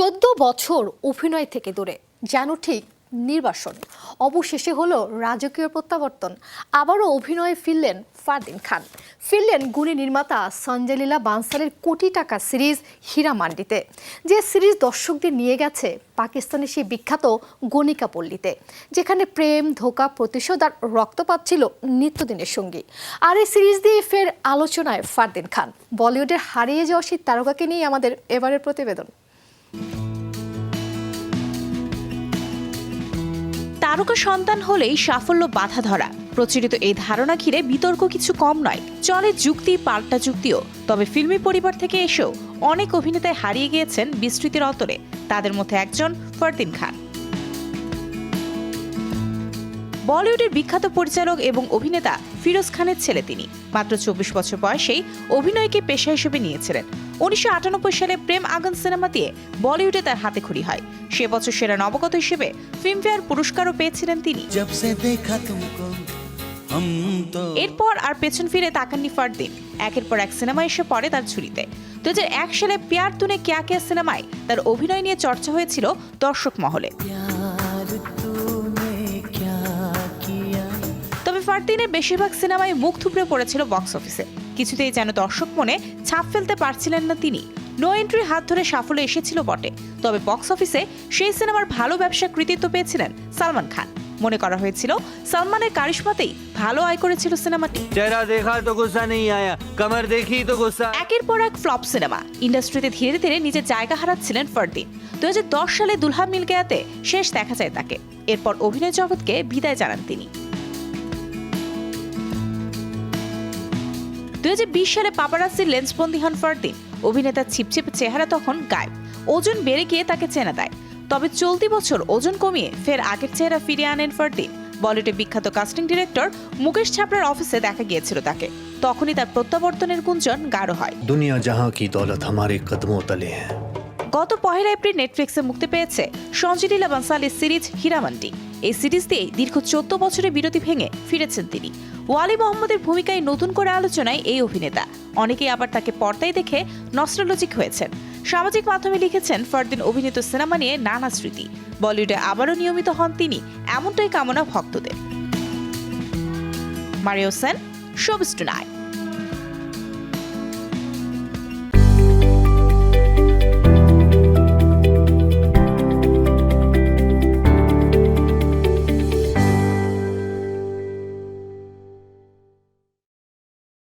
চোদ্দ বছর অভিনয় থেকে দূরে যেন ঠিক নির্বাসন। অবশেষে হলো রাজকীয় প্রত্যাবর্তন। আবারও অভিনয়ে ফিরলেন ফারদিন খান। ফিরলেন গুণী নির্মাতা সঞ্জয় লীলা বানসালের কোটি টাকা সিরিজ হীরা মান্ডিতে, যে সিরিজ দর্শকদের নিয়ে গেছে পাকিস্তানের সেই বিখ্যাত গণিকা পল্লীতে, যেখানে প্রেম, ধোকা, প্রতিশোধ আর রক্তপাত ছিল নিত্যদিনের সঙ্গী। আর এই সিরিজ দিয়ে ফের আলোচনায় ফারদিন খান। বলিউডের হারিয়ে যাওয়া সেই তারকাকে নিয়ে আমাদের এবারের প্রতিবেদন। তারকা সন্তান হলেই সাফল্য বাধা ধরা। প্রচলিত এই ধারণা ঘিরে বিতর্ক কিছু কম নয়, চলে যুক্তি, পাল্টা যুক্তিও। তবে ফিল্মি পরিবার থেকে এসেও অনেক অভিনেতায় হারিয়ে গিয়েছেন বিস্তৃতির অতরে তাদের মধ্যে একজন ফরদিন খান। বলিউডের বিখ্যাত পরিচালক এবং অভিনেতা ফিরোজ খানের ছেলে তিনি। মাত্র চব্বিশ বছর বয়সেই অভিনয়কে পেশা হিসেবে নিয়েছিলেন। উনিশশো আটানব্বই সালে প্রেম আগন সিনেমা দিয়ে বলিউডে তার হাতে খড়ি হয়। সে বছর সেরা নবগত হিসেবে ফিল্মফেয়ার পুরস্কারও পেয়েছিলেন তিনি। এরপর আর পেছন ফিরে তাকাননি ফারদিন। একের পর এক সিনেমা এসে পড়ে তার ছুরিতে দু হাজার এক সালে প্যার তুনে কেয়া কেয়া সিনেমায় তার অভিনয় নিয়ে চর্চা হয়েছিল দর্শক মহলে। চার দিনে বেশিরভাগ সিনেমায় মুখ থুবড়ে পড়েছিল বক্স অফিসে। কিছুতেই যেন দর্শক মনে ছাপ ফেলতে পারছিলেন না তিনি। নো এন্ট্রি হাত ধরে সাফল্য এসেছিল বটে। তবে বক্স অফিসে সেই সিনেমার ভালো ব্যবসা কৃতিত্ব পেয়েছিলেন সালমান খান। মনে করা হয়েছিল সালমানের কারিশমাতেই ভালো আয় করেছিল সিনেমাটি। চেহারা দেখা তো গোসা নেই আয়া কামার দেখি তো গোসা। একের পর এক ফ্লপ সিনেমা। ইন্ডাস্ট্রিতে ধীরে ধীরে নিজের জায়গা হারাচ্ছিলেন ফরদিন। দুই হাজার দশ সালে দুলহা মিল গেয়াতে শেষ দেখা যায় তাকে। এরপর অভিনয় জগৎকে বিদায় জানান তিনি। দুই সালে পাপারাসি লেন্সবন্দি হন ফারদিন। অভিনেতার ছিপছিপ চেহারা তখন গায়েব। ওজন বেড়ে গিয়ে তাকে চেনা দেয়। তবে চলতি বছর ওজন কমিয়ে ফের আগের চেহারা ফিরিয়ে আনেন ফারদিন। বলিউডের বিখ্যাত কাস্টিং ডিরেক্টর মুকেশ ছাপড়ার অফিসে দেখা গিয়েছিল তাকে। তখনই তার প্রত্যাবর্তনের গুঞ্জন গাঢ় হয়। দুনিয়া জাহা কি দৌলত, হামারে কদমো তলে হ্যাঁ। গত পহেলা এপ্রিল নেটফ্লিক্সে মুক্তি পেয়েছে সঞ্জয় লীলা সিরিজ হীরামান্ডি। এই সিরিজ দিয়ে দীর্ঘ চোদ্দ বছরের বিরতি ভেঙে ফিরেছেন তিনি। ওয়ালি মোহাম্মদের ভূমিকায় নতুন করে আলোচনায় এই অভিনেতা। অনেকেই আবার তাকে পর্দায় দেখে নস্ট্রোলজিক হয়েছেন। সামাজিক মাধ্যমে লিখেছেন, ফরদিন অভিনীত সিনেমা নিয়ে নানা স্মৃতি। বলিউডে আবারও নিয়মিত হন তিনি, এমনটাই কামনা ভক্তদের। Mario Sen showbiz